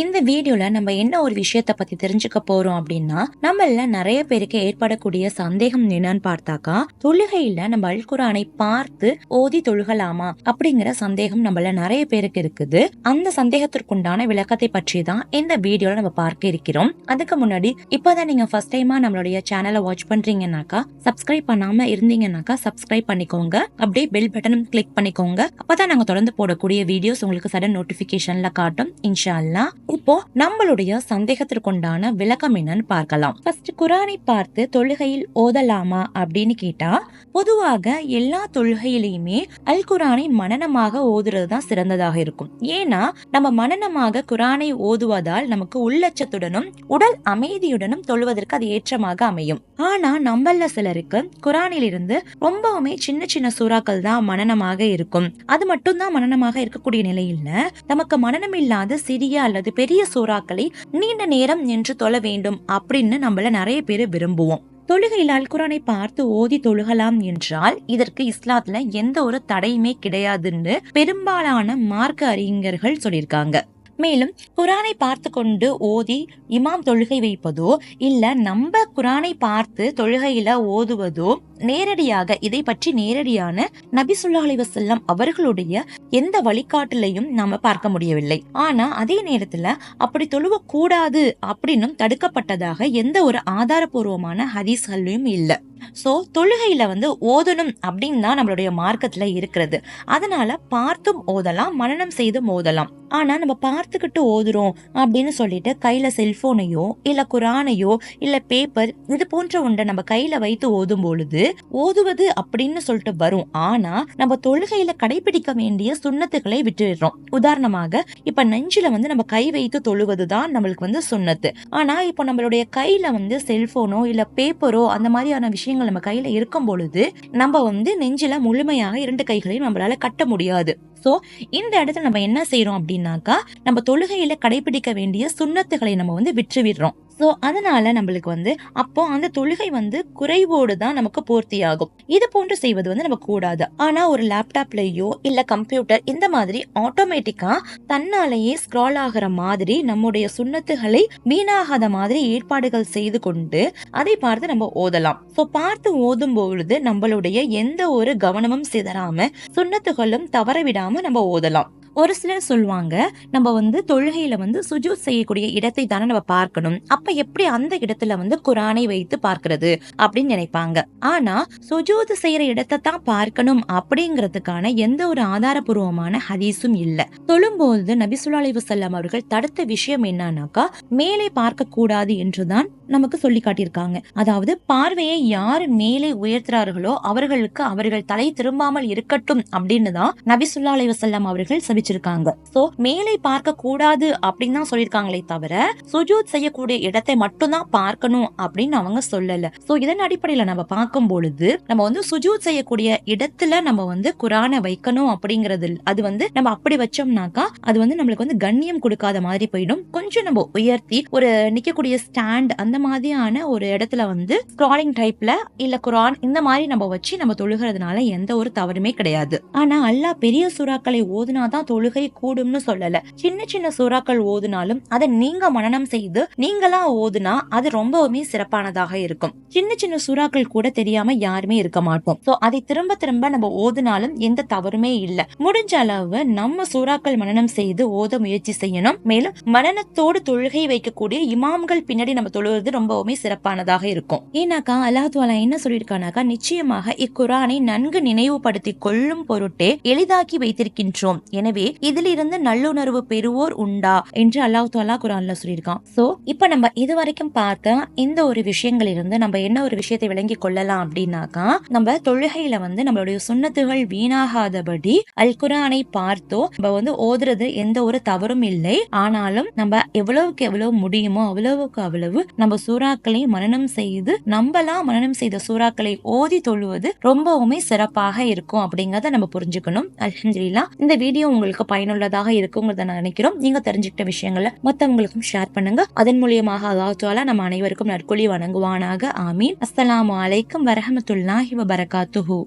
இந்த வீடியோல நம்ம என்ன ஒரு விஷயத்த பத்தி தெரிஞ்சுக்க போறோம் அப்படின்னா நம்மள நிறைய பேருக்கு ஏற்படக்கூடிய சந்தேகம் என்னன்னு பார்த்தாக்கா தொழுகையில நம்ம அல்குரானை பார்த்து ஓதி தொழுகலாமா அப்படிங்கிற சந்தேகம் நம்மள நிறைய பேருக்கு இருக்குது. அந்த சந்தேகத்திற்குண்டான விளக்கத்தை பற்றி தான் இந்த வீடியோல நம்ம பார்க்க இருக்கிறோம். அதுக்கு முன்னாடி இப்பதான் நீங்க ஃபர்ஸ்ட் டைமா நம்மளுடைய சேனலை வாட்ச் பண்றீங்கன்னாக்கா சப்ஸ்கிரைப் பண்ணாம இருந்தீங்கன்னாக்கா சப்ஸ்கிரைப் பண்ணிக்கோங்க. அப்படியே பெல் பட்டனும் கிளிக் பண்ணிக்கோங்க. அப்பதான் நாங்க தொடர்ந்து போடக்கூடிய வீடியோஸ் உங்களுக்கு சடன் நோட்டிபிகேஷன்ல காட்டும். இன்ஷா அல்லா இப்போ நம்மளுடைய சந்தேகத்திற்குண்டான விளக்கம் என்னன்னு பார்க்கலாம். ஃபர்ஸ்ட் குரானை பார்த்து தொழுகையில் ஓதலாமா அப்படின்னு கேட்டா பொதுவாக எல்லா தொழுகையிலையுமே அல் குரானை மனனமாக ஓதுறது தான் சிறந்ததாக இருக்கும். ஏன்னா நம்ம மனநமாக குரானை ஓதுவதால் நமக்கு உள்ளச்சத்துடனும் உடல் அமைதியுடனும் தொழுவதற்கு அது ஏற்றமாக அமையும். ஆனா நம்மள சிலருக்கு குரானிலிருந்து ரொம்பவுமே சின்ன சின்ன சூறாக்கள் தான் மனனமாக இருக்கும். அது மட்டும்தான் மனனமாக இருக்கக்கூடிய நிலையில நமக்கு மனனம் இல்லாத சிறிய அல்லது பெரிய சூறாக்களை நீண்ட நேரம் நின்று தொழ வேண்டும் அப்படின்னு நம்மள நிறைய பேர் விரும்புவோம். தொழுகையில் அல்குரானை பார்த்து ஓதி தொழுகலாம் என்றால் இதற்கு இஸ்லாத்துல எந்த ஒரு தடையுமே கிடையாதுன்னு பெரும்பாலான மார்க்க அறிஞர்கள் சொல்லியிருக்காங்க. மேலும் குரானை பார்த்து கொண்டு ஓதி இமாம் தொழுகை வைப்பதோ இல்ல நம்ம குரானை பார்த்து தொழுகையில ஓதுவதோ நேரடியாக இதை பற்றி நேரடியான நபி சொல்லா அலி அவர்களுடைய எந்த வழிகாட்டிலையும் நாம பார்க்க முடியவில்லை. ஆனா அதே நேரத்துல அப்படி தொழுவ கூடாது அப்படின்னும் தடுக்கப்பட்டதாக எந்த ஒரு ஆதாரபூர்வமான ஹதீஸ்களையும் இல்ல. சோ தொழுகையில வந்து ஓதணும் அப்படின்னு தான் நம்மளுடைய மார்க்கத்துல இருக்கிறது. அதனால பார்த்தும் ஓதலாம் மனநம் செய்தும் ஓதலாம். ஆனா நம்ம பார்த்துக்கிட்டு ஓதுறோம் அப்படின்னு சொல்லிட்டு கையில செல்போனையோ இல்ல குரானையோ இல்ல பேப்பர் இது போன்ற ஒன்றை நம்ம கையில வைத்து ஓதும் பொழுது ஓதுவது அப்படின்னு சொல்லிட்டு வரும். ஆனா நம்ம தொழுகையில கடைபிடிக்க வேண்டிய சுண்ணத்துக்களை விட்டுடுறோம். உதாரணமாக இப்ப நெஞ்சில வந்து நம்ம கை வைத்து தொழுவதுதான் நம்மளுக்கு வந்து சுண்ணத்து. ஆனா இப்போ நம்மளுடைய கையில வந்து செல்போனோ இல்ல பேப்பரோ அந்த மாதிரியான விஷயங்கள் நம்ம கையில இருக்கும் பொழுது நம்ம வந்து நெஞ்சில முழுமையாக இரண்டு கைகளையும் நம்மளால கட்ட முடியாது. சோ இந்த இடத்துல நம்ம என்ன செய்யறோம் அப்படின்னாக்கா நம்ம தொழுகையில கடைபிடிக்க வேண்டிய சுண்ணத்துகளை நம்ம வந்து விற்றுவிடுறோம். சோ அதனால நம்மளுக்கு வந்து அப்போ அந்த தொழுகை வந்து குறைவோடு தான் நமக்கு பூர்த்தி ஆகும் இது போன்று செய்வது வந்து நம்ம கூடாது. ஆனா ஒரு லேப்டாப்லயோ இல்ல கம்ப்யூட்டர் இந்த மாதிரி ஆட்டோமேட்டிக்கா தன்னாலேயே ஸ்க்ரால் ஆகிற மாதிரி நம்முடைய சுண்ணத்துகளை வீணாகாத மாதிரி ஏற்பாடுகள் செய்து கொண்டு அதை பார்த்து நம்ம ஓதலாம். சோ பார்த்து ஓதும் பொழுது நம்மளுடைய எந்த ஒரு கவனமும் சிதறாம சுண்ணத்துகளும் தவறவிடாம விடாம நம்ம ஓதலாம். ஒரு சிலர் சொல்லுவாங்க நம்ம வந்து தொழுகையில வந்து சுஜூத் செய்யக்கூடிய இடத்தை தானே நம்ம பார்க்கணும். அப்ப எப்படி அந்த இடத்துல வந்து குரானை வைத்து பார்க்கிறது அப்படின்னு நினைப்பாங்க. ஆனா சுஜூத் செய்யற இடத்தை தான் பார்க்கணும் அப்படிங்கிறதுக்கான எந்த ஒரு ஆதாரபூர்வமான ஹதீஸும் இல்ல. தொழும்போது நபிசுல்லா அலிவசல்லாம் அவர்கள் தடுத்த விஷயம் என்னன்னாக்கா மேலே பார்க்க கூடாது என்றுதான் நமக்கு சொல்லி காட்டியிருக்காங்க. அதாவது பார்வையை யார் மேலே உயர்த்துறார்களோ அவர்களுக்கு அவர்கள் தலை திரும்பாமல் இருக்கட்டும் அப்படின்னு தான் நபிசுல்லா அலிவசல்லாம் அவர்கள் சபிச்சு வச்சிருக்காங்க. சோ மேலே பார்க்க கூடாது அப்படின்னு தான் சொல்லியிருக்காங்களே தவிர சுஜூத் செய்யக்கூடிய இடத்தை மட்டும்தான் பார்க்கணும் அப்படின்னு அவங்க சொல்லல. சோ இதன் அடிப்படையில நம்ம பார்க்கும் பொழுது நம்ம வந்து சுஜூத் செய்யக்கூடிய இடத்துல நம்ம வந்து குரானை வைக்கணும் அப்படிங்கிறது அது வந்து நம்ம அப்படி வச்சோம்னாக்கா அது வந்து நம்மளுக்கு வந்து கண்ணியம் கொடுக்காத மாதிரி போயிடும். கொஞ்சம் நம்ம உயர்த்தி ஒரு நிக்கக்கூடிய ஸ்டாண்ட் அந்த மாதிரியான ஒரு இடத்துல வந்து ஸ்க்ராலிங் டைப்ல இல்ல குரான் இந்த மாதிரி நம்ம வச்சு நம்ம தொழுகிறதுனால எந்த ஒரு தவறுமே கிடையாது. ஆனா அல்லாஹ் பெரிய சுறாக்களை ஓதுனாதான் தொழுகை கூடும்னு சொல்லல. சின்ன சின்ன சூறாக்கள் ஓதுனாலும் அதை நீங்க மனநம் செய்து நீங்களா ஓதுனா அது ரொம்பவுமே சிறப்பானதாக இருக்கும். சின்ன சின்ன சூறாக்கள் கூட தெரியாம யாருமே இருக்க மாட்டோம். சோ அதை திரும்ப திரும்ப நம்ம ஓதுனாலும் எந்த தவறுமே இல்ல. முடிஞ்ச அளவு நம்ம சூறாக்கள் மனநம் செய்து ஓத முயற்சி செய்யணும். மேலும் மனநத்தோடு தொழுகை வைக்கக்கூடிய இமாம்கள் பின்னாடி நம்ம தொழுவது ரொம்பவுமே சிறப்பானதாக இருக்கும். ஏன்னாக்கா அல்லாஹ் என்ன சொல்லியிருக்கானாக்கா நிச்சயமாக இக்குரானை நன்கு நினைவுபடுத்தி கொள்ளும் பொருட்டே எளிதாக்கி வைத்திருக்கின்றோம். எனவே இதிலிருந்து நல்லுணர்வு பெறுவோர் உண்டா என்று அல்லாஹ் தாலா குரான்ல சொல்லியிருக்கான். சோ இப்ப நம்ம இது வரைக்கும் பார்த்த இந்த ஒரு விஷயங்களிலிருந்து நம்ம என்ன ஒரு விஷயத்தை விளங்கி கொள்ளலாம் அப்படின்னாக்கா நம்ம தொழுகையில வந்து நம்மளுடைய சுண்ணத்துகள் வீணாகாதபடி அல் குரானை பார்த்தோ நம்ம வந்து ஓதுறது எந்த ஒரு தவறும் இல்லை. ஆனாலும் நம்ம எவ்வளவுக்கு எவ்வளவு முடியுமோ அவ்வளவுக்கு அவ்வளவு நம்ம சூறாக்களை மனநம் செய்து நம்மளா மனநம் செய்த சூறாக்களை ஓதி தொழுவது ரொம்பவுமே சிறப்பாக இருக்கும் அப்படிங்கறத நம்ம புரிஞ்சுக்கணும். அல்ஹம்துலில்லா இந்த வீடியோ உங்களுக்கு பயனுள்ளதாக இருக்குங்கிறத நான் நினைக்கிறோம். நீங்க தெரிஞ்சுக்கிட்ட விஷயங்களை மத்தவங்களுக்கும் ஷேர் பண்ணுங்க. அதன் மூலியமாக அல்லாஹ் நம்ம அனைவருக்கும் நற்கொலி வணங்குவானாக. ஆமீன். அஸ்லாம் அலைக்கும் வரஹமத்துல்லாஹி வபரகாத்துஹூ.